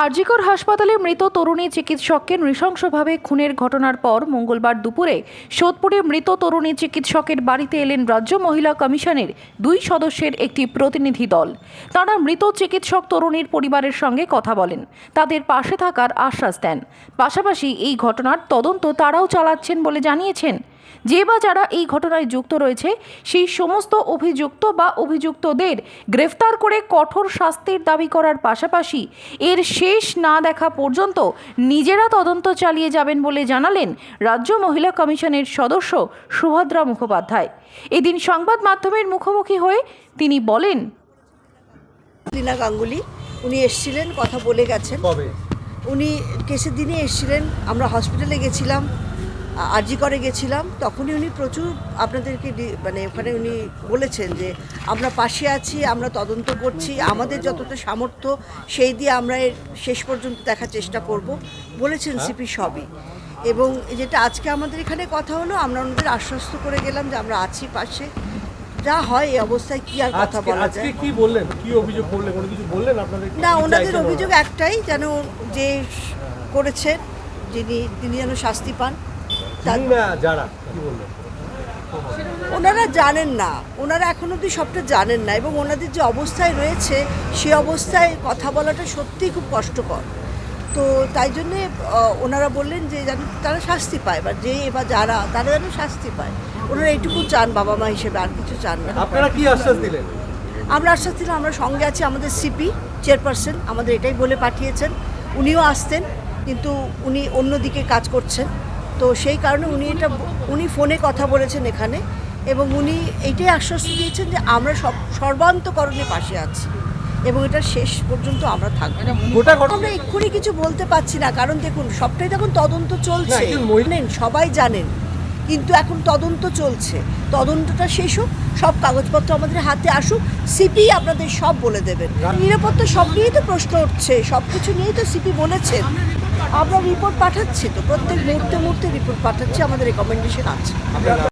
আরজিকর হাসপাতালে মৃত তরুণী চিকিৎসককে নৃশংসভাবে খুনের ঘটনার পর মঙ্গলবার দুপুরে সোদপুরে মৃত তরুণী চিকিৎসকের বাড়িতে এলেন রাজ্য মহিলা কমিশনের দুই সদস্যের একটি প্রতিনিধি দল। তারা মৃত চিকিৎসক তরুণীর পরিবারের সঙ্গে কথা বলেন। তাদের পাশে থাকার আশ্বাস দেন। পাশাপাশি এই ঘটনার তদন্ত তারাও চালাচ্ছেন বলে জানিয়েছেন যে বা যারা এই ঘটনায় যুক্ত রয়েছে সেই সমস্ত অভিযুক্ত বা অভিযুক্তদের গ্রেফতার করে কঠোর শাস্তির দাবি করার পাশাপাশি এর শেষ না দেখা পর্যন্ত নিজেরা তদন্ত চালিয়ে যাবেন বলে জানালেন রাজ্য মহিলা কমিশনের সদস্য সুভদ্রা মুখোপাধ্যায়। এদিন সংবাদ মাধ্যমের মুখোমুখি হয়ে তিনি বলেন লীনা গাঙ্গুলি উনি এসছিলেন কথা বলে গেছেন। উনি কেসের দিনে এসছিলেন আমরা হসপিটালে গেছিলাম। আরজি করে গেছিলাম তখনই উনি প্রচুর আপনাদেরকে মানে ওখানে উনি বলেছেন যে আমরা পাশে আছি আমরা তদন্ত করছি আমাদের যতটা সামর্থ্য সেই দিয়ে আমরা এর শেষ পর্যন্ত দেখার চেষ্টা করব। বলেছেন সিপি সবই। এবং যেটা আজকে আমাদের এখানে কথা হলো আমরা ওনাদের আশ্বস্ত করে গেলাম যে আমরা আছি পাশে। যা হয় এই অবস্থায় কি আর কথা বলা যায়? কি বললেন? কি অভিযোগ করলেন? কোনো কিছু বললেন আপনাদের? না ওনাদের অভিযোগ একটাই যেন যে করেছেন যিনি তিনি যেন শাস্তি পান। যারা কি বললেন? ওনারা জানেন না। ওনারা এখন অবধি সবটা জানেন না এবং ওনাদের যে অবস্থায় রয়েছে সে অবস্থায় কথা বলাটা সত্যিই খুব কষ্টকর। তো তাই জন্যে ওনারা বললেন যে যেন তারা শাস্তি পায় বা যে বা যারা তারা যেন শাস্তি পায়। ওনারা এইটুকু চান বাবা মা হিসেবে আর কিছু চান না। আপনারা কি আশ্বাস দিলেন? আমরা আশ্বাস দিলাম আমরা সঙ্গে আছি আমাদের সিপি চেয়ারপারসন আমাদের এটাই বলে পাঠিয়েছেন। উনিও আসতেন কিন্তু উনি অন্যদিকে কাজ করছেন। তো সেই কারণে উনি এটা উনি ফোনে কথা বলেছেন এখানে এবং উনি এইটাই আশ্বাস দিয়েছেন যে আমরা সব সর্বান্তকরণে পাশে আছি এবং এটা শেষ পর্যন্ত আমরা থাকব। ঘটনা আমরা এক্ষুনি কিছু বলতে পারছি না কারণ দেখুন সবটাই তখন তদন্ত চলছে। সবাই জানেন কিন্তু এখন তদন্ত চলছে। তদন্তটা শেষ হোক সব কাগজপত্র আমাদের হাতে আসুক সিপি আপনাদের সব বলে দেবেন। নিরাপত্তা সব নিয়েই তো প্রশ্ন উঠছে সব কিছু নিয়েই তো সিপি বলেছেন। আমরা রিপোর্ট পাঠাচ্ছি তো প্রত্যেক মুহূর্তে মুহূর্তে রিপোর্ট পাঠাচ্ছি আমাদের রেকমেন্ডেশন আছে।